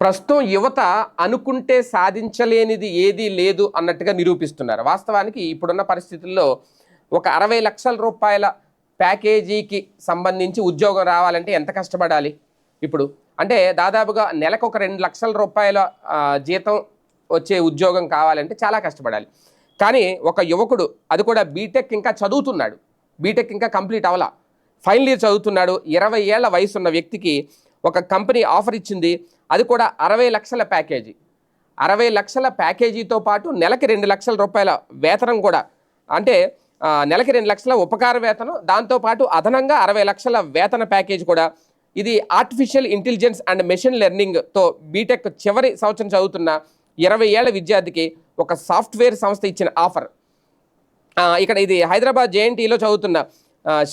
ప్రస్తుతం యువత అనుకుంటే సాధించలేనిది ఏదీ లేదు అన్నట్టుగా నిరూపిస్తున్నారు. వాస్తవానికి ఇప్పుడున్న పరిస్థితుల్లో ఒక అరవై లక్షల రూపాయల ప్యాకేజీకి సంబంధించి ఉద్యోగం రావాలంటే ఎంత కష్టపడాలి ఇప్పుడు? అంటే దాదాపుగా నెలకు ఒక రెండు లక్షల రూపాయల జీతం వచ్చే ఉద్యోగం కావాలంటే చాలా కష్టపడాలి. కానీ ఒక యువకుడు అది కూడా బీటెక్ ఇంకా చదువుతున్నాడు. బీటెక్ ఇంకా కంప్లీట్ అవ్వాల. ఫైనల్ ఇయర్ చదువుతున్నాడు. ఇరవై ఏళ్ళ వయసున్న వ్యక్తికి ఒక కంపెనీ ఆఫర్ ఇచ్చింది. అది కూడా అరవై లక్షల ప్యాకేజీ. అరవై లక్షల ప్యాకేజీతో పాటు నెలకి రెండు లక్షల రూపాయల వేతనం కూడా. అంటే నెలకి రెండు లక్షల ఉపకార వేతనం దాంతోపాటు అదనంగా అరవై లక్షల వేతన ప్యాకేజ్ కూడా. ఇది ఆర్టిఫిషియల్ ఇంటెలిజెన్స్ అండ్ మెషిన్ లెర్నింగ్తో బీటెక్ చివరి సంవత్సరం చదువుతున్న ఇరవై ఏళ్ళ విద్యార్థికి ఒక సాఫ్ట్వేర్ సంస్థ ఇచ్చిన ఆఫర్. ఇక్కడ ఇది హైదరాబాద్ జేఎన్టీలో చదువుతున్న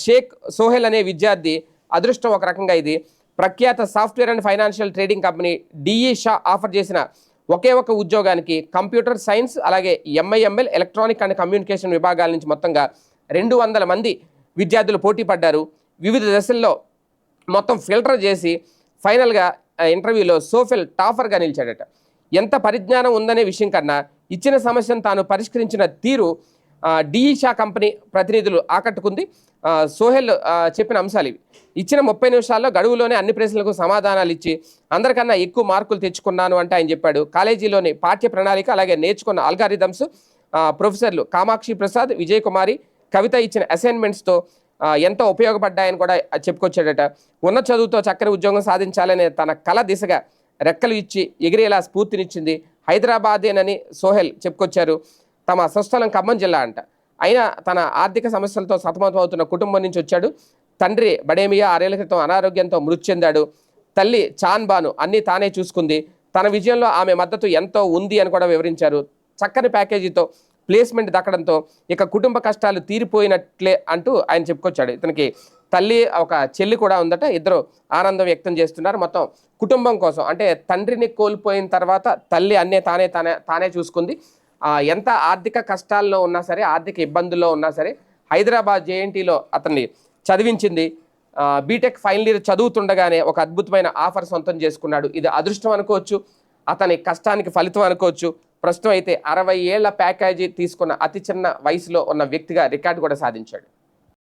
షేక్ సోహెల్ అనే విద్యార్థి అదృష్టం ఒక రకంగా ఇది. ప్రఖ్యాత software and financial trading company DE Shaw offer చేసిన ఒకే ఒక ఉద్యోగానికి కంప్యూటర్ సైన్స్ అలాగే ఎంఐఎంఎల్ ఎలక్ట్రానిక్ అండ్ కమ్యూనికేషన్ విభాగాల నుంచి మొత్తంగా రెండు వందల మంది విద్యార్థులు పోటీ పడ్డారు. వివిధ దశల్లో మొత్తం ఫిల్టర్ చేసి ఫైనల్గా ఇంటర్వ్యూలో సోఫెల్ టాఫర్గా నిలిచాడట. ఎంత పరిజ్ఞానం ఉందనే విషయం కన్నా ఇచ్చిన సమస్యను తాను పరిష్కరించిన తీరు డిఈషా కంపెనీ ప్రతినిధులు ఆకట్టుకుంది. సోహెల్ చెప్పిన అంశాలు ఇవి. ఇచ్చిన ముప్పై నిమిషాల్లో గడువులోనే అన్ని ప్రశ్నలకు సమాధానాలు ఇచ్చి అందరికన్నా ఎక్కువ మార్కులు తెచ్చుకున్నాను అంటే ఆయన చెప్పాడు. కాలేజీలోని పాఠ్య ప్రణాళిక అలాగే నేర్చుకున్న అల్గారిథమ్స్ ప్రొఫెసర్లు కామాక్షి ప్రసాద్ విజయ్ కుమారి కవిత ఇచ్చిన అసైన్మెంట్స్తో ఎంతో ఉపయోగపడ్డాయని కూడా చెప్పుకొచ్చాడట. ఉన్న చదువుతో చక్కని ఉద్యోగం సాధించాలనే తన కళ దిశగా రెక్కలు ఇచ్చి ఎగిరేలా స్ఫూర్తినిచ్చింది హైదరాబాదేనని సోహెల్ చెప్పుకొచ్చారు. తమ స్వస్థలం ఖమ్మం జిల్లా అంట. అయినా తన ఆర్థిక సమస్యలతో సతమతమవుతున్న కుటుంబం నుంచి వచ్చాడు. తండ్రి బడేమియా ఆరేళ్ళ క్రితం అనారోగ్యంతో మృతి చెందాడు. తల్లి చాన్ బాను అన్నీ తానే చూసుకుంది. తన విజయంలో ఆమె మద్దతు ఎంతో ఉంది అని కూడా వివరించారు. చక్కని ప్యాకేజీతో ప్లేస్మెంట్ దక్కడంతో ఇక కుటుంబ కష్టాలు తీరిపోయినట్లే అంటూ ఆయన చెప్పుకొచ్చాడు. ఇతనికి తల్లి ఒక చెల్లి కూడా ఉందట. ఇద్దరు ఆనందం వ్యక్తం చేస్తున్నారు. మొత్తం కుటుంబం కోసం. అంటే తండ్రిని కోల్పోయిన తర్వాత తల్లి అన్నే తానే తానే తానే చూసుకుంది. ఎంత ఆర్థిక కష్టాల్లో ఉన్నా సరే ఆర్థిక ఇబ్బందుల్లో ఉన్నా సరే హైదరాబాద్ జేఎన్టీలో అతన్ని చదివించింది. బీటెక్ ఫైనల్ ఇయర్ చదువుతుండగానే ఒక అద్భుతమైన ఆఫర్ సొంతం చేసుకున్నాడు. ఇది అదృష్టం అనుకోవచ్చు అతని కష్టానికి ఫలితం అనుకోవచ్చు. ప్రస్తుతం అయితే అరవై ఏళ్ళ ప్యాకేజీ తీసుకున్న అతి చిన్న వయసులో ఉన్న వ్యక్తిగా రికార్డు కూడా సాధించాడు.